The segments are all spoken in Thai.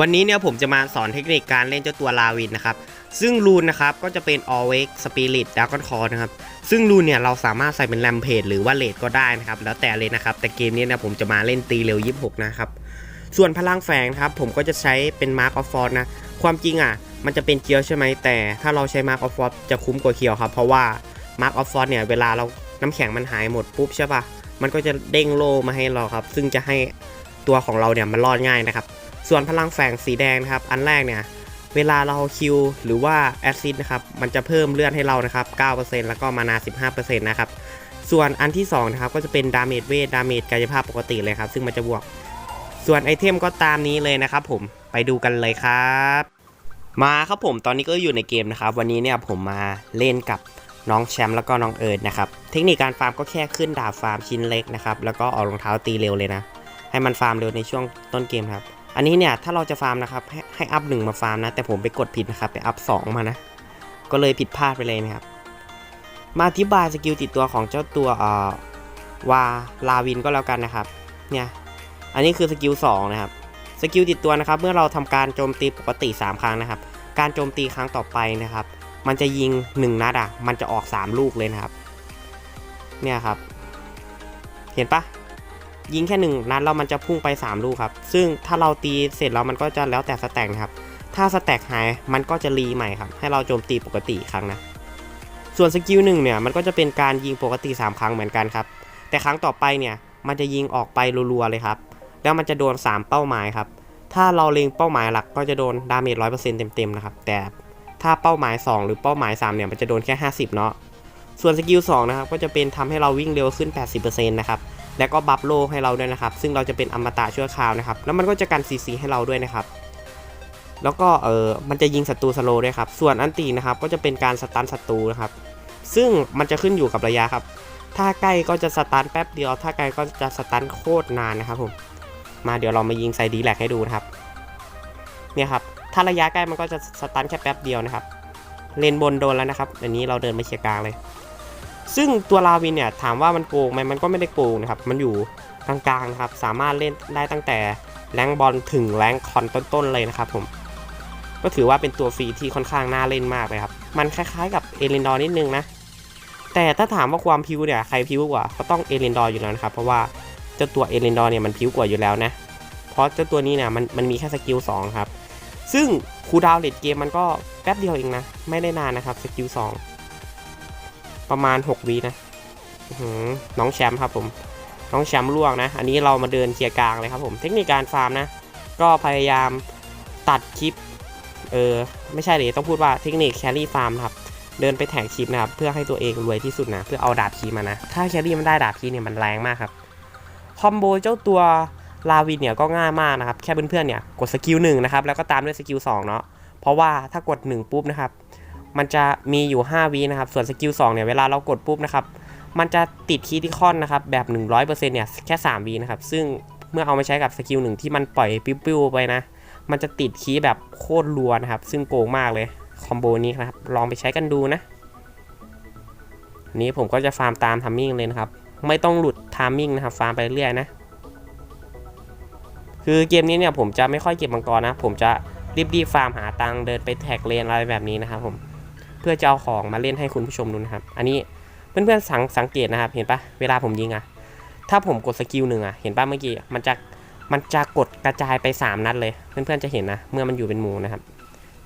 วันนี้เนี่ยผมจะมาสอนเทคนิคการเล่นเจ้าตัวลาวินนะครับ ซึ่งรูนนะครับก็จะเป็น Always Spirit Dragon Call นะครับ ซึ่งรูนเนี่ยเราสามารถใส่เป็นแรมเพจหรือว่าเลดก็ได้นะครับ แล้วแต่เลยนะครับ แต่เกมนี้นี่ยผมจะมาเล่นตีเร็ว 26 นะครับ ส่วนพลังแฝงนะครับผมก็จะใช้เป็น Mark of Force นะ ความจริงอะมันจะเป็นเคียวใช่ไหมแต่ ถ้าเราใช้ Mark of Force จะคุ้มกว่าเคียวครับ เพราะว่า Mark of Force เนี่ยเวลาเราน้ำแข็งมันหายหมดปุ๊บใช่ปะมันก็จะเด้งโลมาให้เราครับ ซึ่งจะให้ตัวของเราเนี่ยมันรอดง่ายนะครับ ส่วนพลังแฝงสีแดงนะครับ อันแรกเนี่ย เวลาเราคิวหรือว่าแอซิดนะครับ มันจะเพิ่มเลือดให้เรานะครับ 9%แล้วก็มานา 15%นะครับ ส่วนอันที่2นะครับ ก็จะเป็นดาเมจเวท ดาเมจกายภาพปกติเลยครับ ซึ่งมันจะบวก ส่วนไอเทมก็ตามนี้เลยนะครับผม ไปดูกันเลยครับ มาครับผม ตอนนี้ก็อยู่ในเกมนะครับ วันนี้เนี่ยผมมาเล่นกับน้องแชมป์แล้วก็น้องเอิร์ดนะครับ เทคนิคการฟาร์มก็แค่ขึ้นดาบฟาร์มชิ้นเล็กนะครับ แล้วก็ออกรองเท้าตีเร็วเลยนะ ให้มันฟาร์มเร็วในช่วงต้นเกมครับ อันนี้เนี่ยถ้าเราจะฟาร์มนะครับให้ให้อัพหนึ่งมาฟาร์มนะ แต่ผมไปกดผิดนะครับไปอัพสองมานะ ก็เลยผิดพลาดไปเลยนะครับ มาอธิบายสกิลติดตัวของเจ้าตัวเอ่อวาลาวินก็แล้วกันนะครับ เนี่ย อันนี้คือสกิล2นะครับ สกิลติดตัวนะครับ เมื่อเราทำการโจมตีปกติ 3 ครั้งนะครับ การโจมตีครั้งต่อไปนะครับ มันจะยิง 1 นัดอะ มันจะออก 3 ลูกเลยนะครับ เนี่ยครับ เห็นปะ ยิงแค่1นัดแล้วมันจะพุ่งไป 3 ลูกครับ ซึ่งถ้าเราตีเสร็จแล้วมันก็จะแล้วแต่สแต็กนะครับ ถ้าสแต็กหายมันก็จะรีใหม่ครับ ให้เราโจมตีปกติครั้งนะ ส่วนสกิลหนึ่งเนี่ยมันก็จะเป็นการยิงปกติ 3 ครั้งเหมือนกันครับ แต่ครั้งต่อไปเนี่ยมันจะยิงออกไปรัวๆเลยครับ แล้วมันจะโดน 3 เป้าหมายครับ ถ้าเราเล็งเป้าหมายหลักก็จะโดนดาเมจร้อยเปอร์เซ็นต์เต็มๆนะครับ แต่ถ้าเป้าหมาย 2 หรือเป้าหมาย 3 เนี่ยมันจะโดนแค่ 50 เนาะ ส่วนสกิล2นะครับก็จะเป็นทำให้เราวิ่งเร็วขึ้น 80%นะครับ แล้วก็บัฟโลให้เราด้วยนะครับ ซึ่งเราจะเป็นอมตะชั่วคราวนะครับ แล้วมันก็จะกันซีซีให้เราด้วยนะครับ แล้วก็เออมันจะยิงศัตรูสโลด้วยครับ ส่วนอันตีนะครับก็จะเป็นการสตันศัตรูนะครับ ซึ่งมันจะขึ้นอยู่กับระยะครับ ถ้าใกล้ก็จะสตันแป๊บเดียว ถ้าไกลก็จะสตันโคตรนานนะครับผม มาเดี๋ยวเรามายิงไซดีแลกให้ดูนะครับ เนี่ยครับ ถ้าระยะใกล้มันก็จะสตันแค่แป๊บเดียวนะครับ เลนบนโดนแล้วนะครับ อันนี้เราเดินมาเคลียร์กลางเลย ซึ่งตัวลาวินเนี่ยถามว่ามันโกงไหมมันก็ไม่ได้โกงนะครับ มันอยู่กลางๆครับสามารถเล่นได้ตั้งแต่แรงบอลถึงแรงคอนต้นๆเลยนะครับผมก็ถือว่าเป็นตัวฟรีที่ค่อนข้างน่าเล่นมากเลยครับ มันคล้ายๆกับเอลินดอร์นิดนึงนะ แต่ถ้าถามว่าความพิวเนี่ยใครพิวกว่าก็ต้องเอลินดอร์อยู่แล้วนะครับ เพราะว่าเจ้าตัวเอลินดอร์เนี่ยมันพิวกว่าอยู่แล้วนะ เพราะเจ้าตัวนี้เนี่ยมันมันมีแค่สกิล2ครับ ซึ่งคูดาวเลดเกมมันก็แป๊บเดียวเองนะ ไม่ได้นานนะครับสกิล2 ประมาณ6วีนะน้องแชมป์ครับผม น้องแชมป์ล่วงนะ อันนี้เรามาเดินเคลียร์กลางเลยครับผม เทคนิคการฟาร์มนะ ก็พยายามตัดคลิป เออ ไม่ใช่เลยต้องพูดว่าเทคนิคแครี่ฟาร์มครับ เดินไปแท็กคลิปนะครับ เพื่อให้ตัวเองรวยที่สุดนะ เพื่อเอาดาบคีมานะ ถ้าแครี่มันได้ดาบคีเนี่ยมันแรงมากครับ คอมโบเจ้าตัวลาวินเนี่ยก็ง่ายมากนะครับ แค่เพื่อนๆเนี่ยกดสกิลหนึ่งนะครับ แล้วก็ตามด้วยสกิลสองเนาะ เพราะว่าถ้ากด1ปุ๊บนะครับ มันจะมีอยู่5วินะครับ ส่วนสกิล2เนี่ยเวลาเรากดปุ๊บนะครับ มันจะติดคีย์ที่คอนนะครับแบบ 100%เนี่ยแค่3วินะครับ ซึ่งเมื่อเอามาใช้กับสกิลหนึ่งที่มันปล่อยปิ้วๆไปนะ มันจะติดคีย์แบบโคตรรัวนะครับ ซึ่งโกงมากเลยคอมโบนี้นะครับ ลองไปใช้กันดูนะ นี้ผมก็จะฟาร์มตามทัมมิ่งเลยนะครับ ไม่ต้องหลุดทามมิ่งนะครับ ฟาร์มไปเรื่อยนะ คือเกมนี้เนี่ยผมจะไม่ค่อยเก็บมังกรนะ ผมจะรีบๆฟาร์มหาตังเดินไปแท็กเลนอะไรแบบนี้นะครับผม เพื่อจะเอาของมาเล่นให้คุณผู้ชมดูนะครับ อันนี้เพื่อนๆสังสังเกตนะครับ เห็นปะเวลาผมยิงอะถ้าผมกดสกิลหนึ่งอะเห็นปะเมื่อกี้มันจะมันจะกดกระจายไป 3 นัดเลย เพื่อนๆจะเห็นนะ เมื่อมันอยู่เป็นหมู่นะครับ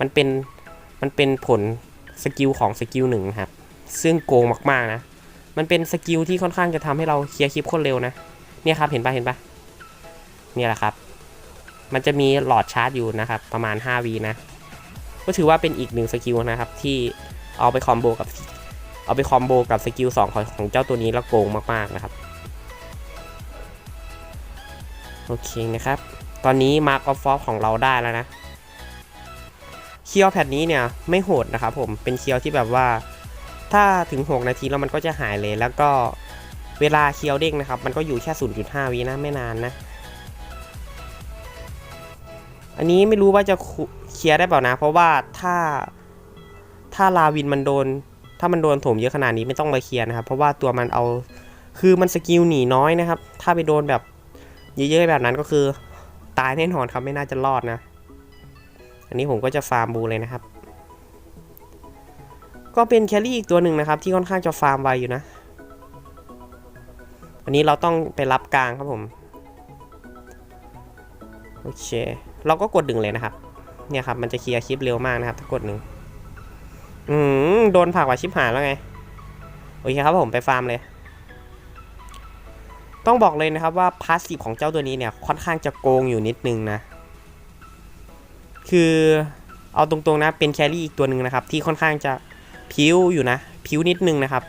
มันเป็นมันเป็นผลสกิลของสกิลหนึ่งครับ ซึ่งโกงมากๆนะ มันเป็นสกิลที่ค่อนข้างจะทำให้เราเคลียร์คลิปโคตรเร็วนะ เนี่ยครับเห็นปะเห็นปะเนี่ยแหละครับ มันจะมีหลอดชาร์จอยู่นะครับ ประมาณ5วีนะ ก็ถือว่าเป็นอีกหนึ่งสกิลนะครับที่เอาไปคอมโบกับเอาไปคอมโบกับสกิล2ของของเจ้าตัวนี้แล้วโกงมากๆนะครับโอเคนะครับ ตอนนี้ Mark of Force ของเราได้แล้วนะ เคียวแพทนี้เนี่ยไม่โหดนะครับผม เป็นเคียวที่แบบว่า ถ้าถึง 6 นาทีแล้วมันก็จะหายเลย แล้วก็เวลาเคียวเด้งนะครับ มันก็อยู่แค่ 0.5วินะไม่นานนะ อันนี้ไม่รู้ว่าจะ เคลียร์ได้เปล่านะ เพราะว่าถ้าถ้าลาวินมันโดน ถ้ามันโดนถมเยอะขนาดนี้ไม่ต้องมาเคลียร์นะครับ เพราะว่าตัวมันเอาคือมันสกิลหนีน้อยนะครับ ถ้าไปโดนแบบเยอะๆแบบนั้นก็คือ ตายแน่นอนครับไม่น่าจะรอดนะ อันนี้ผมก็จะฟาร์มบูเลยนะครับ ก็เป็นแครี่อีกตัวหนึ่งนะครับ ที่ค่อนข้างจะฟาร์มไวอยู่นะ อันนี้เราต้องไปรับกลางครับผม โอเค เราก็กดดึงเลยนะครับ เนี่ยครับมันจะเคลียร์คลิปเร็วมากนะครับถ้ากดหนึ่งอืมโดนผักว่าชิบหายแล้วไง โอเคครับผมไปฟาร์มเลย ต้องบอกเลยนะครับว่าพาสซีฟของเจ้าตัวนี้เนี่ยค่อนข้างจะโกงอยู่นิดนึงนะ คือเอาตรงๆนะเป็นแครี่อีกตัวหนึ่งนะครับ ที่ค่อนข้างจะพิ้วอยู่นะ พิ้วนิดนึงนะครับ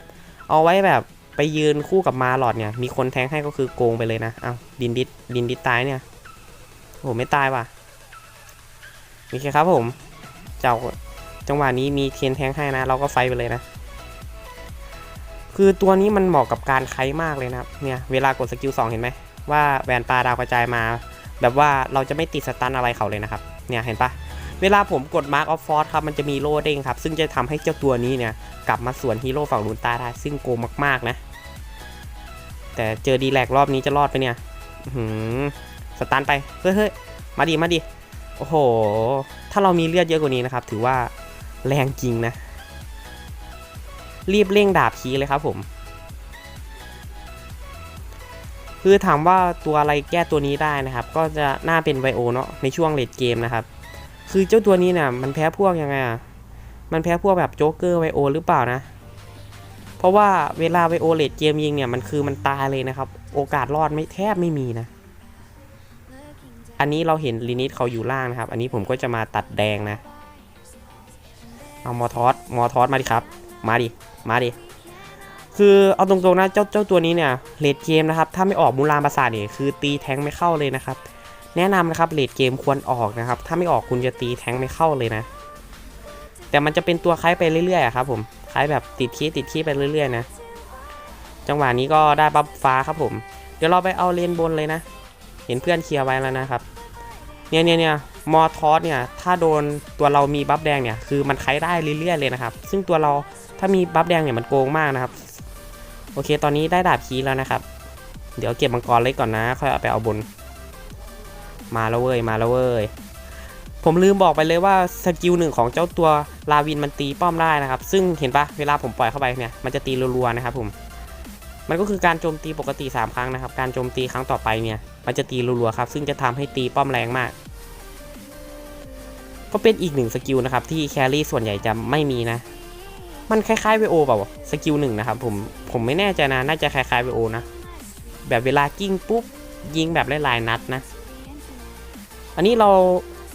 เอาไว้แบบไปยืนคู่กับมาหลอดเนี่ย มีคนแทงให้ก็คือโกงไปเลยนะ เอาดินดิดดินดิดตายเนี่ยโอ้ไม่ตายว่ะ โอเคครับผมเจ้าจังหวะนี้มีเทียนแทงให้นะ เราก็ไฟไปเลยนะ คือตัวนี้มันเหมาะกับการไคมากเลยนะครับ เนี่ย เวลากดสกิล2เห็นไหมว่าแวนปลาดาวกระจายมา แบบว่าเราจะไม่ติดสตันอะไรเขาเลยนะครับ เนี่ยเห็นปะเวลาผมกด Mark of Force ครับ มันจะมีโล่เด้งครับ ซึ่งจะทำให้เจ้าตัวนี้เนี่ย กลับมาสวนฮีโร่ฝั่งลูนตาได้ ซึ่งโกงมากๆนะ แต่เจอดีแลกรอบนี้จะรอดไปเนี่ยหือสตันไป เฮ้ยเฮ้ยมาดิ มาดิ โอ้โห ถ้าเรามีเลือดเยอะกว่านี้นะครับ ถือว่าแรงจริงนะ รีบเร่งดาบคีเลยครับผม คือถามว่าตัวอะไรแก้ตัวนี้ได้นะครับ ก็จะน่าเป็นไวโอเนาะในช่วงเลดเกมนะครับ คือเจ้าตัวนี้เนี่ยมันแพ้พวกยังไงอะ มันแพ้พวกแบบโจ๊กเกอร์ไวโอหรือเปล่านะ เพราะว่าเวลาไวโอเลดเกมยิงเนี่ยมันคือมันตายเลยนะครับ โอกาสรอดไม่แทบไม่มีนะ อันนี้เราเห็นลินิตเขาอยู่ล่างนะครับ อันนี้ผมก็จะมาตัดแดงนะ เอามอทอสมอทอสมาดิครับ มาดิ มาดิ คือเอาตรงๆนะเจ้าเจ้าตัวนี้เนี่ยเลดเกมนะครับ ถ้าไม่ออกมูลานประสาทเนี่ยคือตีแทงไม่เข้าเลยนะครับ แนะนำนะครับเลดเกมควรออกนะครับ ถ้าไม่ออกคุณจะตีแทงไม่เข้าเลยนะ แต่มันจะเป็นตัวคล้ายไปเรื่อยๆครับผมคล้ายแบบติดคีย์ติดคีย์ไปเรื่อยๆนะ จังหวะนี้ก็ได้บัฟฟ้าครับผม เดี๋ยวเราไปเอาเลนบนเลยนะ เห็นเพื่อนเคลียร์ไว้แล้วนะครับ เนี่ยเนี่ยเนี่ยมอทอสเนี่ยถ้าโดนตัวเรามีบัฟแดงเนี่ยคือมันคล้ายได้เรื่อยๆเลยนะครับ ซึ่งตัวเราถ้ามีบัฟแดงเนี่ยมันโกงมากนะครับ โอเคตอนนี้ได้ดาบคีแล้วนะครับ เดี๋ยวเก็บมังกรเล็กก่อนนะ ค่อยเอาไปเอาบน มาแล้วเว้ยมาแล้วเว้ยผมลืมบอกไปเลยว่าสกิลหนึ่งของเจ้าตัวลาวินมันตีป้อมได้นะครับ ซึ่งเห็นปะเวลาผมปล่อยเข้าไปเนี่ยมันจะตีรัวๆนะครับผมมันก็คือการโจมตีปกติ 3 ครั้งนะครับ การโจมตีครั้งต่อไปเนี่ย มันจะตีรัวๆครับ ซึ่งจะทำให้ตีป้อมแรงมาก ก็เป็นอีกหนึ่งสกิลนะครับ ที่แครี่ส่วนใหญ่จะไม่มีนะ มันคล้ายๆไวโอเปล่าสกิลหนึ่งนะครับผมผมไม่แน่ใจนะ น่าจะคล้ายๆไวโอนะ แบบเวลากิ้งปุ๊บยิงแบบหลายๆนัดนะ อันนี้เรา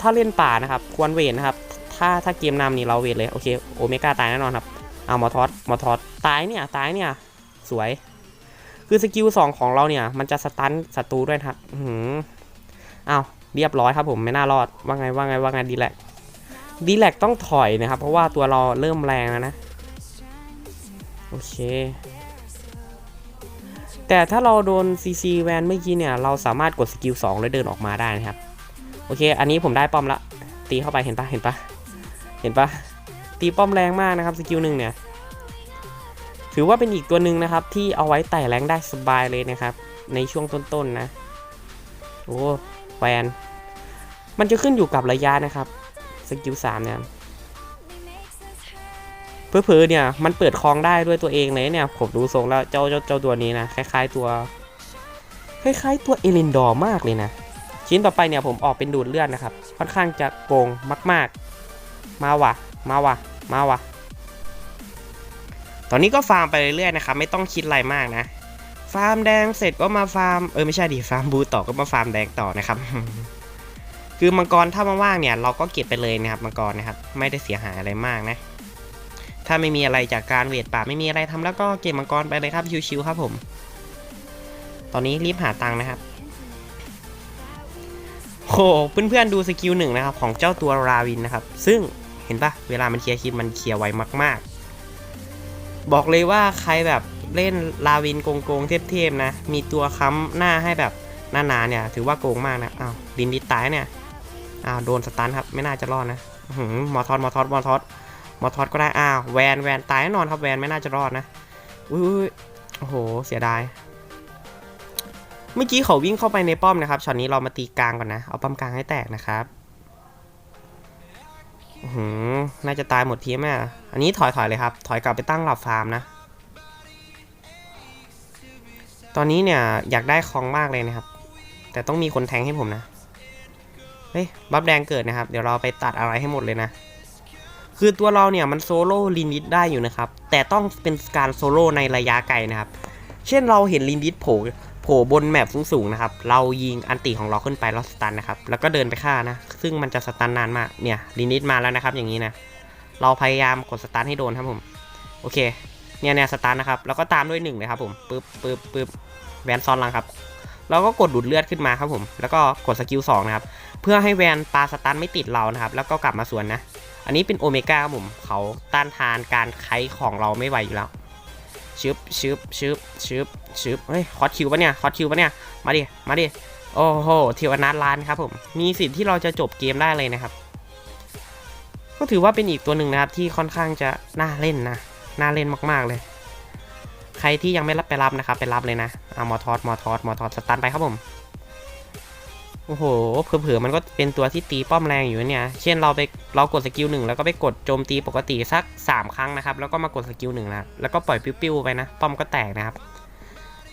ถ้าเล่นป่านะครับ ควรเวทนะครับ ถ้าถ้าเกมนำนี่เราเวทเลย โอเค โอเมก้าตายแน่นอนครับ เอามอทอสมอทอสตายเนี่ย ตายเนี่ย สวย คือสกิลสองของเราเนี่ย มันจะสตันศัตรูด้วยครับอือหืออ้าวเรียบร้อยครับผมไม่น่ารอดว่าไงว่าไงว่าไงดีแลกดีแลกต้องถอยนะครับ เพราะว่าตัวเราเริ่มแรงแล้วนะ โอเค แต่ถ้าเราโดน CC แวนเมื่อกี้เนี่ย เราสามารถกดสกิล2แล้วเดินออกมาได้นะครับ โอเค อันนี้ผมได้ป้อมละ ตีเข้าไปเห็นปะเห็นปะเห็นปะตีป้อมแรงมากนะครับ สกิลหนึ่งเนี่ย ถือว่าเป็นอีกตัวหนึ่งนะครับ ที่เอาไว้ไต่แรงได้สบายเลยนะครับ ในช่วงต้นๆนะโอ้แวนมันจะขึ้นอยู่กับระยะนะครับสกิลสามเนี่ยเพื่อๆเนี่ยมันเปิดคลองได้ด้วยตัวเองเลยเนี่ยผมดูทรงแล้วเจ้าเจ้าเจ้าตัวนี้นะคล้ายๆตัว คล้ายๆตัวเอลินดอร์มากเลยนะ ชิ้นต่อไปเนี่ยผมออกเป็นดูดเลือดนะครับ ค่อนข้างจะโกงมาก ๆ มาว่ะมาว่ะมาว่ะ ตอนนี้ก็ฟาร์มไปเรื่อยๆนะครับ ไม่ต้องคิดอะไรมากนะ ฟาร์มแดงเสร็จก็มาฟาร์ม เออไม่ใช่ดิฟาร์มบูต่อก็มาฟาร์มแดงต่อนะครับ คือมังกรถ้ามาว่างเนี่ย เราก็เก็บไปเลยนะครับมังกรนะครับ ไม่ได้เสียหายอะไรมากนะ ถ้าไม่มีอะไรจากการเวทป่าไม่มีอะไรทำแล้วก็เก็บมังกรไปเลยครับชิวๆครับผม ตอนนี้รีบหาตังค์นะครับโหเพื่อนๆดูสกิลหนึ่งนะครับของเจ้าตัวราวินนะครับ ซึ่งเห็นปะเวลามันเคลียร์คลิปมันเคลียร์ไวมากๆ บอกเลยว่าใครแบบเล่นลาวินโกงๆเทพๆนะ มีตัวค้ำหน้าให้แบบหน้าๆเนี่ย ถือว่าโกงมากนะอ้าวดินดิตายเนี่ยอ้าวโดนสตันครับไม่น่าจะรอดนะหือมอทอสมอทอสมอทอสมอทอสก็ได้อ้าวแวนแวนตายแน่นอนครับแวนไม่น่าจะรอดนะอุ้ยโอ้โหเสียดายเมื่อกี้เขาวิ่งเข้าไปในป้อมนะครับช็อตนี้เรามาตีกลางก่อนนะ เอาป้อมกลางให้แตกนะครับ หือน่าจะตายหมดทีมอะอันนี้ถอยถอยเลยครับ ถอยกลับไปตั้งหลับฟาร์มนะ ตอนนี้เนี่ยอยากได้คลองมากเลยนะครับ แต่ต้องมีคนแทงให้ผมนะ เฮ้ย บัฟแดงเกิดนะครับ เดี๋ยวเราไปตัดอะไรให้หมดเลยนะ คือตัวเราเนี่ยมันโซโล่ลิมิตได้อยู่นะครับ แต่ต้องเป็นการโซโล่ในระยะไกลนะครับ เช่นเราเห็นลิมิตโผล่ ผล่บนแมปสูงๆนะครับ เรายิงอันติของเราขึ้นไปแล้วสตันนะครับ แล้วก็เดินไปฆ่านะ ซึ่งมันจะสตันนานมาก เนี่ยลิมิตมาแล้วนะครับ อย่างนี้นะ เราพยายามกดสตันให้โดนครับผม โอเค เนี่ยเนี่ยสตันนะครับ แล้วก็ตามด้วยหนึ่งเลยครับผม ปึ๊บปึ๊บปึ๊บแวนซ้อนลังครับ เราก็กดดูดเลือดขึ้นมาครับผม แล้วก็กดสกิลสองนะครับ เพื่อให้แวนปาสตันไม่ติดเรานะครับ แล้วก็กลับมาสวนนะ อันนี้เป็นโอเมก้าครับผม เขาต้านทานการไคของเราไม่ไหวอยู่แล้ว ชึบชึบชึบชึบชึบเฮ้ยคอสคิวปะเนี่ยคอสคิวปะเนี่ยมาดิมาดิโอ้โหเทวนาทล้านครับผมมีสิทธิ์ที่เราจะจบเกมได้เลยนะครับ ก็ถือว่าเป็นอีกตัวหนึ่งนะครับที่ค่อนข้างจะน่าเล่นนะน่าเล่นมากๆเลย ใครที่ยังไม่รับไปรับนะครับไปรับเลยนะเอามอทอสมอทอสมอทอสสตันไปครับผม โอ้โหเผื่อๆมันก็เป็นตัวที่ตีป้อมแรงอยู่เนี่ย เช่นเราไปเรากดสกิลหนึ่งแล้วก็ไปกดโจมตีปกติสัก 3 ครั้งนะครับ แล้วก็มากดสกิลหนึ่งนะแล้วก็ปล่อยปิ้วๆไปนะ ป้อมก็แตกนะครับ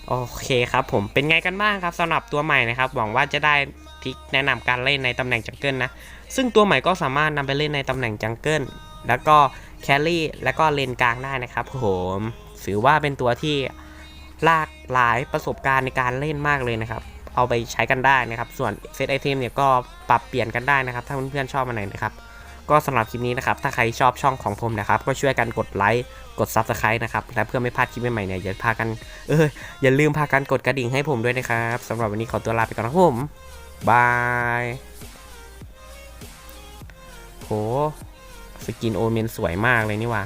โอเคครับผมเป็นไงกันบ้างครับสำหรับตัวใหม่นะครับ หวังว่าจะได้ทิกแนะนำการเล่นในตำแหน่งจังเกิลนะ ซึ่งตัวใหม่ก็สามารถนำไปเล่นในตำแหน่งจังเกิลแล้วก็แคลรี่แล้วก็เลนกลางได้นะครับผมถือว่าเป็นตัวที่ลากหลายประสบการณ์ในการเล่นมากเลยนะครับ เอาไปใช้กันได้นะครับ ส่วนเซตไอเทมเนี่ยก็ปรับเปลี่ยนกันได้นะครับ ถ้าเพื่อนๆชอบอันไหนนะครับ ก็สำหรับคลิปนี้นะครับ ถ้าใครชอบช่องของผมนะครับ ก็ช่วยกันกดไลค์กด Subscribe นะครับ และเพื่อไม่พลาดคลิปใหม่ๆเนี่ยอย่าพากันเอออย่าลืมพากันกดกระดิ่งให้ผมด้วยนะครับสำหรับวันนี้ขอตัวลาไปก่อนนะครับผมบายโหสกินโอเมนสวยมากเลยนี่ว่า